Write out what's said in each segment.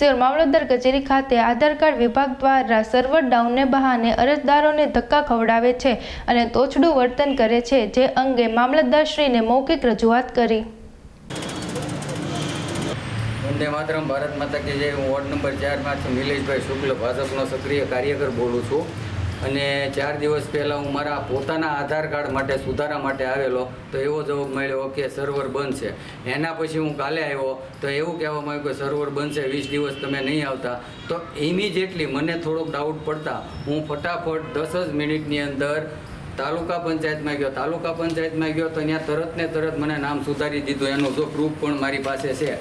સિયોર મામલતદાર કચેરી ખાતે આધાર કાર્ડ વિભાગ દ્વારા સર્વર ડાઉનને બહાને અરજદારોને ધક્કા ખવડાવે છે અને તોછડું વર્તન કરે છે, જે અંગે મામલતદારશ્રીને મૌખિક રજૂઆત કરી. વંદે માતરમ, ભારત માતા કે જે હું વોર્ડ નંબર ચારમાંથી નિલેશભાઈ શુક્લ, ભાજપનો સક્રિય કાર્યકર બોલું છું. અને ચાર દિવસ પહેલાં હું મારા પોતાના આધાર કાર્ડ માટે સુધારા માટે આવેલો, તો એવો જવાબ મળ્યો કે સર્વર બંધ છે. એના પછી હું કાલે આવ્યો, તો એવું કહેવામાં આવ્યું કે સર્વર બંધ છે, વીસ દિવસ તમે નહીં આવતા. તો ઇમિજિએટલી મને થોડોક ડાઉટ પડતા, હું ફટાફટ દસ જ મિનિટની અંદર તાલુકા પંચાયતમાં ગયો. તાલુકા પંચાયતમાં ગયો તો ત્યાં તરત ને તરત મને નામ સુધારી દીધું. એનું જો પ્રૂફ પણ મારી પાસે છે.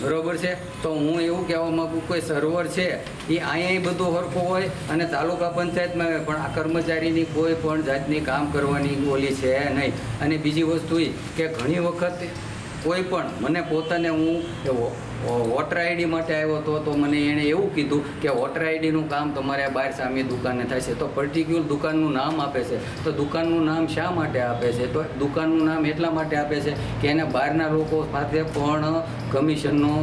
બરોબર છે? તો હું એવું કહેવા માગું કોઈ સર્વર છે, એ અહીંયા બધું હરખું હોય અને તાલુકા પંચાયતમાં આવે, પણ આ કર્મચારીની કોઈ પણ જાતની કામ કરવાની ઓલી છે નહીં. અને બીજી વસ્તુ એ કે ઘણી વખત કોઈ પણ, મને પોતાને હું એવો વોટર આઈડી માટે આવ્યો હતો તો મને એણે એવું કીધું કે વોટર આઈડીનું કામ તમારે બહાર સામે દુકાને થશે તો પર્ટિક્યુલર દુકાનનું નામ આપે છે. તો દુકાનનું નામ શા માટે આપે છે? તો દુકાનનું નામ એટલા માટે આપે છે કે એને બહારના લોકો સાથે પણ કમિશનનો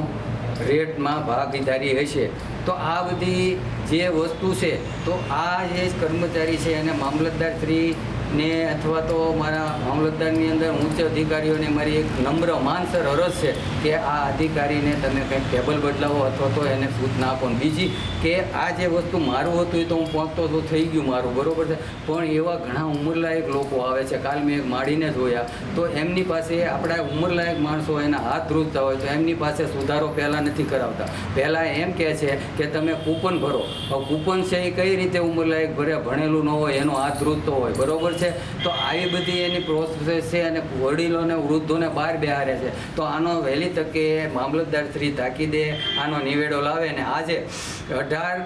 રેટમાં ભાગીદારી હશે. તો આ બધી જે વસ્તુ છે, તો આ જે કર્મચારી છે, એને મામલતદાર શ્રી ને અથવા તો મારા મામલતદારની અંદર ઉચ્ચ અધિકારીઓને મારી એક નમ્ર માનસર અરજ છે કે આ અધિકારીને તમે કંઈક ટેબલ બદલાવો અથવા તો એને સૂચના આપો. બીજી કે આ જે વસ્તુ મારું હતું એ તો હું પહોંચતો તો થઈ ગયું મારું, બરાબર છે? પણ એવા ઘણા ઉંમરલાયક લોકો આવે છે. કાલ મેં એક માડીને જોયા. તો એમની પાસે આપણા ઉંમરલાયક માણસો એના હાથ ધ્રુજતા હોય તો એમની પાસે સુધારો પહેલાં નથી કરાવતા. પહેલાં એમ કહે છે કે તમે કૂપન ભરો. કૂપન છે એ કઈ રીતે ઉંમરલાયક ભરે ભણેલું ન હોય, એનો હાથ ધ્રુજતો હોય. બરાબર છે? તો આવી બધી એની પ્રોસેસ છે અને વડીલોને વૃદ્ધોને બહાર બેહારે છે. તો આનો વહેલી તકે મામલતદાર શ્રી તાકીદે આનો નિવેડો લાવે ને આજે અઢાર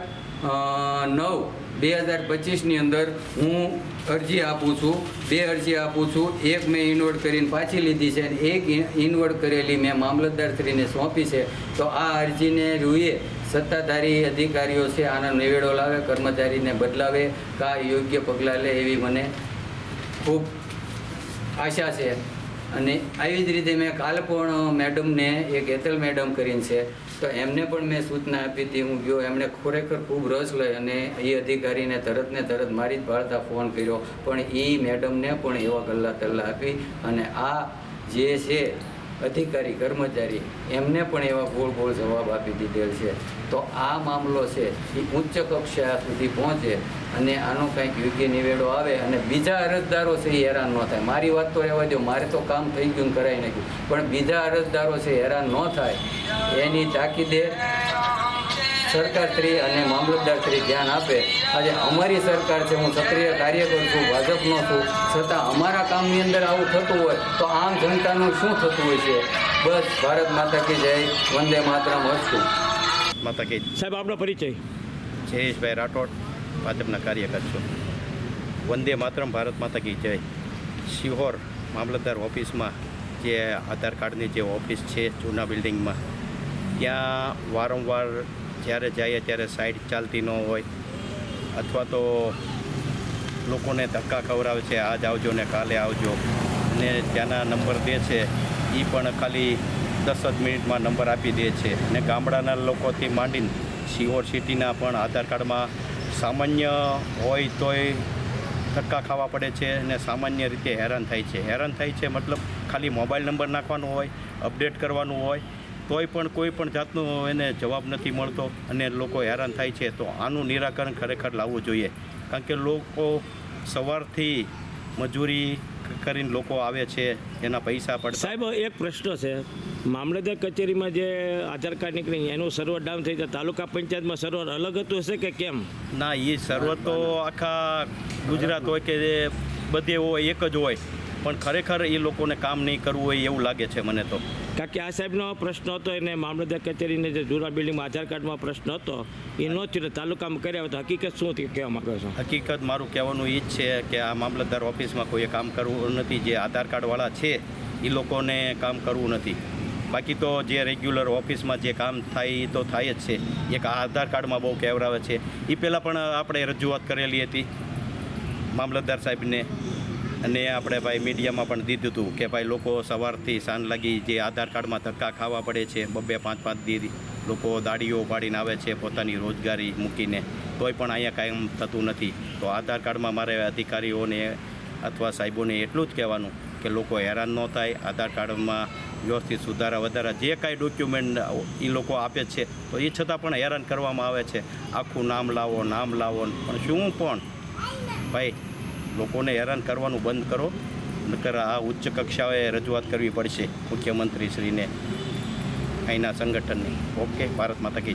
નવ બે હજાર પચીસની અંદર હું અરજી આપું છું, બે અરજી આપું છું, એક મેં ઇન્વર્ટ કરીને પાછી લીધી છે અને એક ઇન્વર્ટ કરેલી મેં મામલતદારશ્રીને સોંપી છે. તો આ અરજીને રૂએ સત્તાધારી અધિકારીઓ છે આનો નિવેડો લાવે, કર્મચારીને બદલાવે, કા યોગ્ય પગલાં લે એવી મને ખૂબ આશા છે. અને આવી જ રીતે મેં કાલ પણ મેડમને એક એતલ મેડમ કરીને છે, તો એમને પણ મેં સૂચના આપી હતી, હું ગયો, એમણે ખરેખર ખૂબ રસ લઈ અને એ અધિકારીને તરત ને તરત મારી જ ભાળતા ફોન કર્યો. પણ એ મેડમને પણ એવા ગલ્લા તલ્લા આપી અને આ જે છે અધિકારી, કર્મચારી, એમને પણ એવા ગોળ ગોળ જવાબ આપી દીધેલ છે. તો આ મામલો છે, એ ઉચ્ચ કક્ષા સુધી પહોંચે અને આનો કંઈક યોગ્ય નિવેડો આવે અને બીજા અરજદારો છે એ હેરાન ન થાય. મારી વાત તો રહેવા દો મારે તો કામ થઈ ગયું કરાવી નાખ્યું. પણ બીજા અરજદારો છે હેરાન ન થાય. એની તાકીદે સરકારશ્રી અને મામલતદારશ્રી ધ્યાન આપે. આજે અમારી સરકાર છે હું સક્રિય કાર્યકર છું ભાજપનો છું. છતાં અમારા કામની અંદર આવું થતું હોય તો આમ જનતાનું શું થતું હોય છે? બસ ભારત માતા કી જય વંદે માતરમ હસ્તુ માતા કે સાહેબ આપનો પરિચય. જયેશભાઈ રાઠોડ ભાજપના કાર્યકર છું. વંદે માતરમ ભારત માતા કી જય. શિહોર મામલતદાર ઓફિસમાં જે આધાર કાર્ડની જે ઓફિસ છે જૂના બિલ્ડિંગમાં ત્યાં વારંવાર જ્યારે જઈએ ત્યારે સાઈડ ચાલતી ન હોય અથવા તો લોકોને ધક્કા ખવડાવે છે, આજ આવજો ને કાલે આવજો. ને ત્યાંના નંબર દે છે એ પણ ખાલી દસ જ મિનિટમાં નંબર આપી દે છે. ને ગામડાના લોકોથી માંડીને સિહોર સિટીના પણ આધાર કાર્ડમાં સામાન્ય હોય તોય ધક્કા ખાવા પડે છે અને સામાન્ય રીતે હેરાન થાય છે. હેરાન થાય છે મતલબ ખાલી મોબાઈલ નંબર નાખવાનો હોય, અપડેટ કરવાનું હોય તોય પણ કોઈ પણ જાતનો એને જવાબ નથી મળતો અને લોકો હેરાન થાય છે તો આનું નિરાકરણ ખરેખર લાવવું જોઈએ. કારણ કે લોકો સવારથી મજૂરી કરીને લોકો આવે છે એના પૈસા પડે સાહેબ એક પ્રશ્ન છે. મામલતદાર કચેરીમાં જે આધાર કાર્ડ નીકળી એનું સર્વર ડાઉન થઈ જાય તાલુકા પંચાયતમાં સર્વર અલગ હતું હશે કે કેમ? ના એ સર્વર તો આખા ગુજરાત હોય કે બધે હોય એક જ હોય. પણ ખરેખર એ લોકોને કામ નહીં કરવું હોય એવું લાગે છે મને તો. કારણ કે આ સાહેબનો પ્રશ્ન હતો, એને મામલતદાર કચેરીને જે જૂના બિલ્ડિંગમાં આધાર કાર્ડમાં પ્રશ્ન હતો, એ ન થયો તાલુકામાં કર્યા તો હકીકત શું હતી કહેવા માંગો છો? હકીકત મારું કહેવાનું એ જ છે કે આ મામલતદાર ઓફિસમાં કોઈએ કામ કરવું નથી, જે આધાર કાર્ડવાળા છે એ લોકોને કામ કરવું નથી. બાકી તો જે રેગ્યુલર ઓફિસમાં જે કામ થાય એ તો થાય જ છે. એક આધાર કાર્ડમાં બહુ કહેવરાવે છે. એ પહેલાં પણ આપણે રજૂઆત કરેલી હતી, મામલતદાર સાહેબને. અને આપણે ભાઈ મીડિયામાં પણ દીધું હતું કે ભાઈ લોકો સવારથી સાંજ લાગી જે આધાર કાર્ડમાં ધક્કા ખાવા પડે છે બબ્બે પાંચ પાંચ દી લોકો દાડીઓ પાડીને આવે છે પોતાની રોજગારી મૂકીને, તોય પણ અહીંયા કાયમ થતું નથી. તો આધાર કાર્ડમાં મારે અધિકારીઓને અથવા સાહેબોને એટલું જ કહેવાનું કે લોકો હેરાન ન થાય, આધાર કાર્ડમાં વ્યવસ્થિત સુધારા વધારા, જે કાંઈ ડોક્યુમેન્ટ એ લોકો આપે છે, તો એ છતાં પણ હેરાન કરવામાં આવે છે. આખું નામ લાવો નામ લાવો, પણ શું પણ? ભાઈ લોકોને હેરાન કરવાનું બંધ કરો. નકર આ ઉચ્ચ કક્ષાએ રજૂઆત કરવી પડશે મુખ્યમંત્રીશ્રીને. અહીંના સંગઠનની. ઓકે, ભારત માતા કી